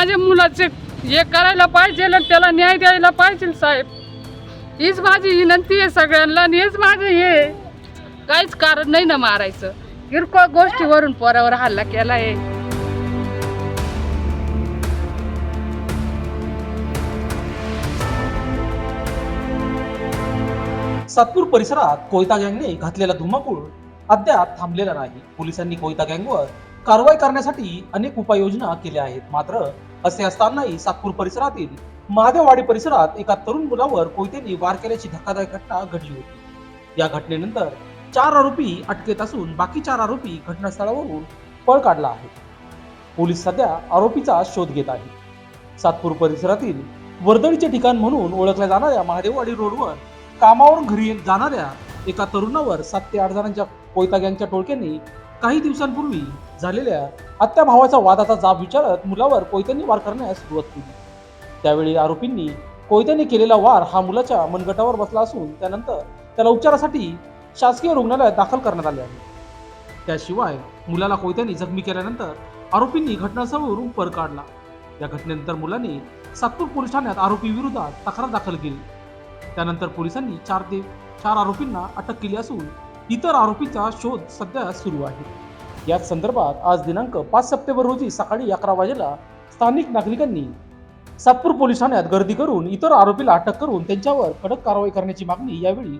माझ्या मुलाचे हे करायला पाहिजे त्याला न्याय द्यायला पाहिजे साहेब. हीच माझी विनंती आहे सगळ्यांना हेच माझं हे काहीच कारण नाही ना मारायचं. किरकोळ गोष्टीवरून पोरावर हल्ला केला आहे. सातपूर परिसरात कोयता गँगने घातलेला धुमाकूळ अद्याप थांबलेला नाही. पोलिसांनी कोयता गँगवर कारवाई करण्यासाठी अनेक उपाययोजना केल्या आहेत. मात्र असे असतानाही सातपूर परिसरातील महादेववाडी परिसरात एका तरुण मुलावर कोयत्याने वार केल्याची धक्कादायक घटना घडली होती. या घटनेनंतर चार आरोपी अटकेत असून बाकी चार आरोपी घटनास्थळावरून पळ काढला आहे. पोलीस सध्या आरोपीचा शोध घेत आहे सातपूर परिसरातील वर्दळीचे ठिकाण म्हणून ओळखल्या जाणाऱ्या महादेववाडी रोडवर कामावरून घरी जाणाऱ्या एका तरुणावर सात ते आठ जणांच्या कोयता टोळक्यांनी काही दिवसांपूर्वी झालेल्या आत्या भावाचा वादाचा जाब विचारत मुलावर कोयत्यांनी वार करण्यास सुरुवात केली. त्यावेळी आरोपींनी कोयत्याने केलेला वार हा मुलाच्या मनगटावर बसला असून त्यानंतर त्याला उपचारासाठी शासकीय रुग्णालयात दाखल करण्यात आले आहे. त्याशिवाय मुलाला कोयत्याने जखमी केल्यानंतर आरोपींनी घटनास्थळावरून पर काढला. या घटनेनंतर मुलाने सातपूर पोलीस ठाण्यात आरोपी विरोधात तक्रार दाखल केली. त्यानंतर पोलिसांनी चार ते चार आरोपींना अटक केली असून इतर आरोपीचा शोध सध्या सुरू आहे. याच संदर्भात आज दिनांक पाच सप्टेंबर रोजी सकाळी अकरा वाजेला स्थानिक नागरिकांनी सातपूर पोलीस ठाण्यात गर्दी करून इतर आरोपीला अटक करून त्यांच्यावर कडक कारवाई करण्याची मागणी यावेळी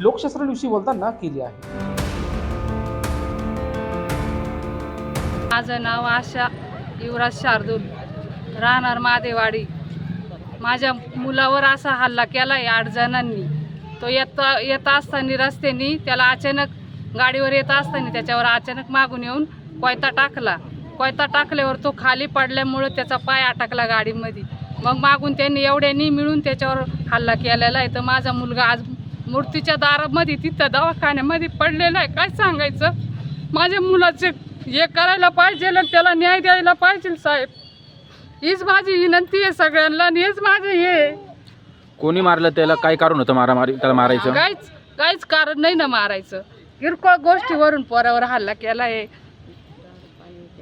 लोकशास्त्राविषयी बोलताना केली आहे. माझं नाव आशा युवराज शार्दूल. राहणार मादेवाडी. माझ्या मुलावर असा हल्ला केला आहे आठ जणांनी. तो येता येत असताना रस्त्याने त्याला अचानक गाडीवर येत असताना त्याच्यावर अचानक मागून येऊन कोयता टाकला. कोयता टाकल्यावर तो खाली पडल्यामुळं त्याचा पाय अटकला गाडीमध्ये. मग मागून त्यांनी एवढ्यानी मिळून त्याच्यावर हल्ला केलेला आहे. तर माझा मुलगा आज मूर्तीच्या दारामध्ये तिथं दवाखान्यामध्ये पडलेला आहे. काय सांगायचं? माझ्या मुलाचे हे करायला पाहिजे आणि त्याला न्याय द्यायला पाहिजे साहेब. हीच माझी विनंती आहे सगळ्यांना आणि हेच माझं हे आहे. कोणी मारलं त्याला काय कारण होतं मारामारी त्याला मारायचं? काहीच काहीच कारण नाही ना मारायचं. किरकोळ गोष्टीवरून पोरावर हल्ला केला आहे.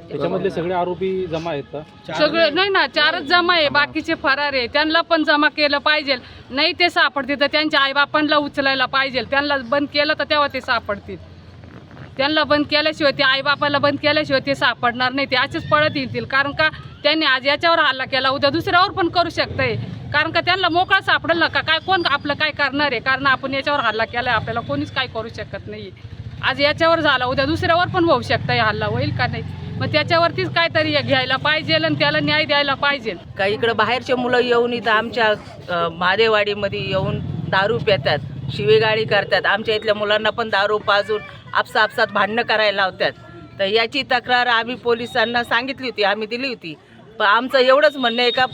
त्याच्यामधले सगळे आरोपी जमा आहेत का? सगळे नाही ना चारच जमा आहे. बाकीचे फरार आहे. त्यांना पण जमा केलं पाहिजे. नाही ते सापडतील तर त्यांच्या आईबापांना उचलायला पाहिजे. त्यांना बंद केलं तर तेव्हा ते सापडतील. त्यांना बंद केल्याशिवाय ते आईबापाला बंद केल्याशिवाय ते सापडणार नाही. ते असेच पळत येतील. कारण का? त्यांनी आज याच्यावर हल्ला केला. उद्या दुसऱ्यावर पण करू शकतंय. कारण का त्यांना मोकळा सापडेल ना का? काय कोण आपलं काय करणार आहे? कारण आपण याच्यावर हल्ला केला आपल्याला कोणीच काय करू शकत नाही आज याच्यावर झाला उद्या दुसऱ्यावर पण होऊ शकतं हल्ला होईल का नाही? मग त्याच्यावरतीच काहीतरी घ्यायला पाहिजे आणि त्याला न्याय द्यायला पाहिजे. का इकडं बाहेरचे मुलं येऊन इथं आमच्या महादेवाडीमध्ये येऊन दारू पितात शिवेगाळी करतात. आमच्या इथल्या मुलांना पण दारू पाजून आपसा आपसात भांडणं करायला लावतात. तर याची तक्रार आम्ही पोलिसांना सांगितली होती आम्ही दिली होती. पण आमचं एवढंच म्हणणं आहे का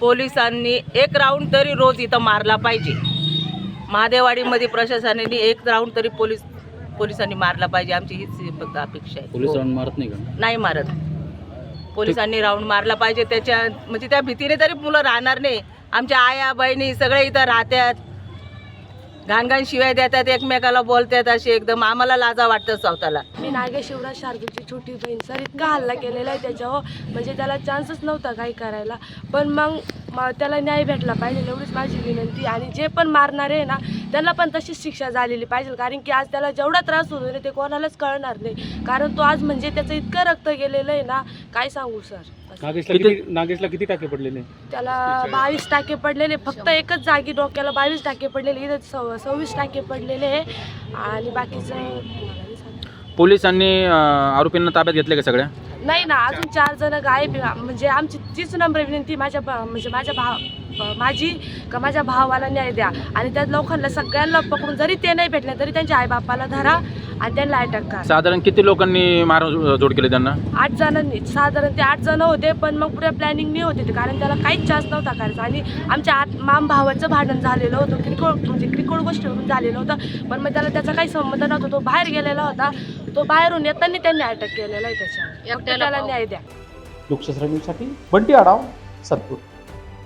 पोलिसांनी एक राऊंड तरी रोज इथं मारला पाहिजे. महादेवाडीमध्ये प्रशासनाने एक राऊंड तरी पोलीस पोलिसांनी मारला पाहिजे. आमची हीच अपेक्षा आहे. पोलीस जाऊन मारत नाही का? नाही मारत. पोलिसांनी राऊंड मारला पाहिजे. त्याच्या म्हणजे त्या भीतीने तरी मुलं राहणार नाही. आमच्या आया बहिणी सगळे इथं राहतात. घाणघाण शिवाय देतात एकमेकाला बोलतात असे एकदम आम्हाला लाजा वाटतं स्वतःला. मी नागेश शिवराज शार्दूलची छोटी बहीण सर इतका हल्ला केलेला आहे त्याच्यावर. म्हणजे त्याला चान्सच नव्हता काही करायला. पण मग म- त्याला न्याय भेटला पाहिजे एवढीच माझी विनंती. आणि जे पण मारणारे आहे ना त्यांना पण तशीच शिक्षा झालेली पाहिजे. कारण की आज त्याला जेवढा त्रास होतो ना ते कोणालाच कळणार नाही. कारण तो आज म्हणजे त्याचं इतकं रक्त गेलेलं आहे ना काय सांगू सर? नागेशला किती नागेशला किती टाके पडलेले? त्याला बावीस टाके पडलेले. फक्त एकच जागी डोक्याला बावीस टाके पडलेले. इथं सव सव्वीस टाके पडलेले. आहे आणि बाकीचं पोलिसांनी अं, आरोपींना ताब्यात घेतले का सगळ्या? नाही ना अजून चार जण गायब आहे. म्हणजे आमची तीच नंबर विनंती माझ्या भा- म्हणजे माझ्या भाव माझी का माझ्या भावाला न्याय द्या. आणि त्या लोकांना सगळ्यांना पकडून जरी ते नाही भेटले तरी त्यांच्या आईबापाला धरा. आणि त्यांना अटक करा. साधारण किती लोकांनी मार जोड केले त्यांना? आठ जणांनी. साधारण ते आठ जण होते पण मग पुऱ्या प्लॅनिंग नाही होते. ते कारण त्याला काहीच जास्त नव्हता करायचा. आणि आमच्या आत माम भावाचं भांडण झालेलं होतं. किरकोळ म्हणजे किरकोळ गोष्टीवरून झालेलं होतं. पण मग त्याला त्याचा काही संबंध नव्हता. तो बाहेर गेलेला होता. तो बाहेरून येताना त्यांनी अटक केलेला आहे त्याच्यावर. एकट्याला त्याला. न्याय द्या. लोकशास्त्र न्यूजसाठी बंटी आढाव सातपूर.